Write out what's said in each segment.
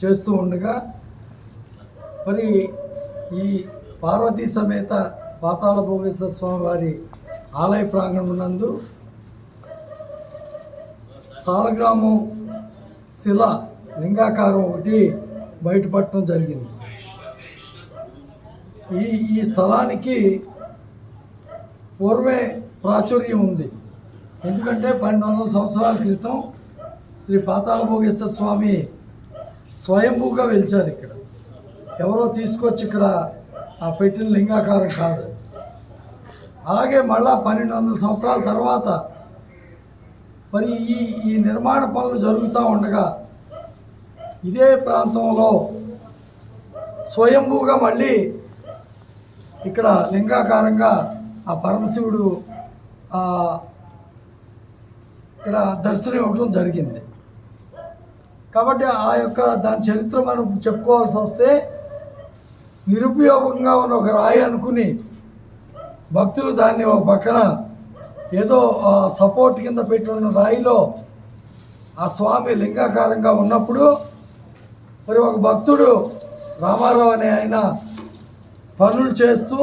చేస్తూ ఉండగా మరి ఈ పార్వతీ సమేత పాతాళ భోగేశ్వర స్వామి వారి ఆలయ ప్రాంగణం నందు సాలగ్రామం శిల లింగాకారం ఒకటి బయటపడటం జరిగింది. ఈ ఈ స్థలానికి పూర్వే ప్రాచుర్యం ఉంది. ఎందుకంటే పన్నెండు వందల సంవత్సరాల క్రితం శ్రీ పాతాళ భోగేశ్వర స్వామి స్వయంభూగా వెలిచారు ఇక్కడ. ఎవరో తీసుకొచ్చి ఇక్కడ ఆ పెట్టిన లింగాకారం కాదు. అలాగే మళ్ళా పన్నెండు వందల సంవత్సరాల తర్వాత మరి ఈ ఈ నిర్మాణ పనులు జరుగుతూ ఉండగా ఇదే ప్రాంతంలో స్వయంభూగా మళ్ళీ ఇక్కడ లింగాకారంగా ఆ పరమశివుడు ఇక్కడ దర్శనం ఇవ్వడం జరిగింది. కాబట్టి ఆ యొక్క దాని చరిత్ర మనం చెప్పుకోవాల్సి వస్తే నిరుపయోగంగా ఉన్న ఒక రాయి అనుకుని భక్తులు దాన్ని ఒక పక్కన ఏదో సపోర్ట్ కింద పెట్టి ఉన్న రాయిలో ఆ స్వామి లింగాకారంగా ఉన్నప్పుడు మరి ఒక భక్తుడు రామారావు అనే ఆయన పనులు చేస్తూ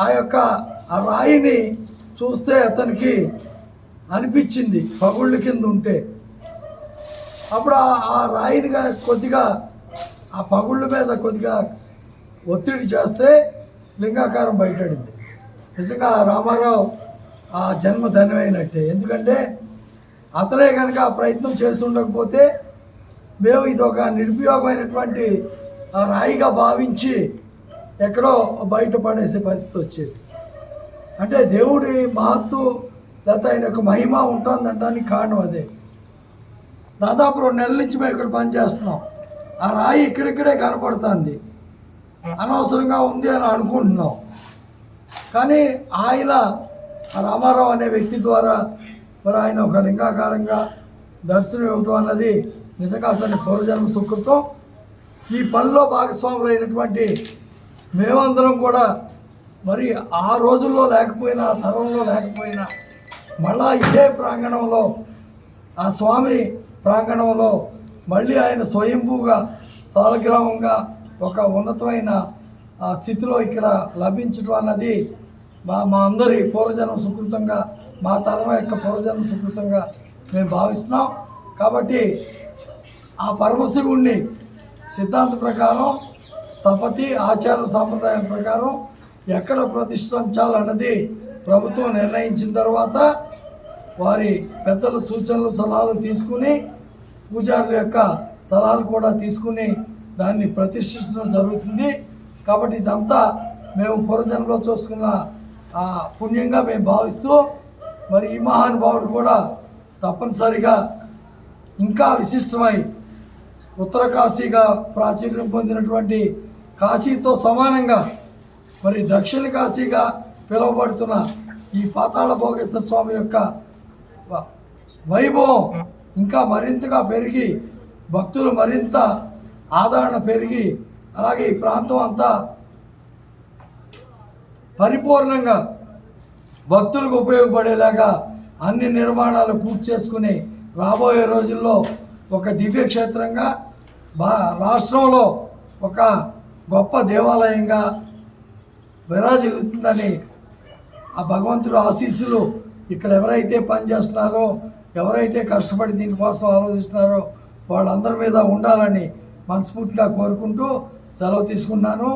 ఆ యొక్క ఆ రాయిని చూస్తే అతనికి అనిపించింది పగుళ్ళ కింద ఉంటే. అప్పుడు ఆ- రాయిని కొద్దిగా ఆ పగుళ్ళ మీద కొద్దిగా ఒత్తిడి చేస్తే లింగాకారం బయటడింది నిజంగా రామారావు ఆ జన్మ ధన్యమైనట్టే. ఎందుకంటే అతనే కనుక ఆ ప్రయత్నం చేసి ఉండకపోతే మేము ఇది ఒక నిరుపయోగమైనటువంటి ఆ రాయిగా భావించి ఎక్కడో బయట పడేసే పరిస్థితి వచ్చేది. అంటే దేవుడి మహత్తు లేకపోతే ఆయన యొక్క మహిమ ఉంటుందంటానికి కారణం అదే. దాదాపు రెండు నెలల నుంచి మేము ఇక్కడ పనిచేస్తున్నాం. ఆ రాయి ఇక్కడిక్కడే కనపడుతుంది. అనవసరంగా ఉంది అని అనుకుంటున్నాం. కానీ ఆయన రామారావు అనే వ్యక్తి ద్వారా మరి ఆయన ఒక లింగాకారంగా దర్శనం ఇవ్వటం అన్నది నిజంగా అతని పూర్వజన్మ సుకృతం. ఈ పనిలో భాగస్వాములు అయినటువంటి మేమందరం కూడా మరి ఆ రోజుల్లో లేకపోయినా ఆ తరంలో లేకపోయినా మళ్ళా ఇదే ప్రాంగణంలో ఆ స్వామి ప్రాంగణంలో మళ్ళీ ఆయన స్వయంభూగా సాలగ్రామంగా ఒక ఉన్నతమైన ఆ స్థితిలో ఇక్కడ లభించడం అన్నది మా మా అందరి పూర్వజన్మ సుకృతంగా మా తరం యొక్క పూర్వజన్మ సుకృతంగా మేము భావిస్తున్నాం. కాబట్టి ఆ పరమశివుణ్ణి సిద్ధాంత ప్రకారం సపతి ఆచార సాంప్రదాయం ప్రకారం ఎక్కడ ప్రతిష్ఠించాలన్నది ప్రభుత్వం నిర్ణయించిన తర్వాత వారి పెద్దల సూచనలు సలహాలు తీసుకుని పూజారుల యొక్క సలహాలు కూడా తీసుకుని దాన్ని ప్రతిష్ఠించడం జరుగుతుంది. కాబట్టి ఇదంతా మేము పూర్వజన్మలో చూసుకున్న ఆ పుణ్యంగా మేము భావిస్తూ మరి ఈ మహానుభావుడు కూడా తప్పనిసరిగా ఇంకా విశిష్టమై ఉత్తర కాశీగా ప్రాచుర్యం పొందినటువంటి కాశీతో సమానంగా మరి దక్షిణ కాశీగా పిలువబడుతున్న ఈ పాతాళ భోగేశ్వర స్వామి యొక్క వైభవం ఇంకా మరింతగా పెరిగి భక్తులు మరింత ఆదరణ పెరిగి అలాగే ఈ ప్రాంతం అంతా పరిపూర్ణంగా భక్తులకు ఉపయోగపడేలాగా అన్ని నిర్మాణాలు పూర్తి చేసుకుని రాబోయే రోజుల్లో ఒక దివ్యక్షేత్రంగా బా రాష్ట్రంలో ఒక గొప్ప దేవాలయంగా విరాజిల్లుతుందని ఆ భగవంతుడు ఆశీస్సులు ఇక్కడ ఎవరైతే పనిచేస్తున్నారో ఎవరైతే కష్టపడి దీనికోసం ఆలోచిస్తున్నారో వాళ్ళందరి మీద ఉండాలని మనస్ఫూర్తిగా కోరుకుంటూ సెలవు తీసుకున్నాను.